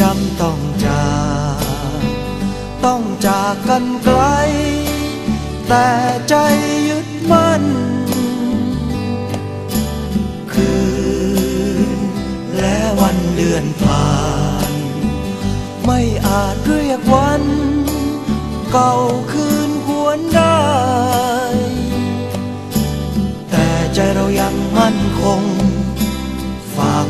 จำต้องจากต้องจากกันไกล แต่ใจยึดมั่น คืนและวันเดือนผ่าน ไม่อาจเรียกวัน เก่าคืนหวนได้ แต่ใจเรายังมั่นคง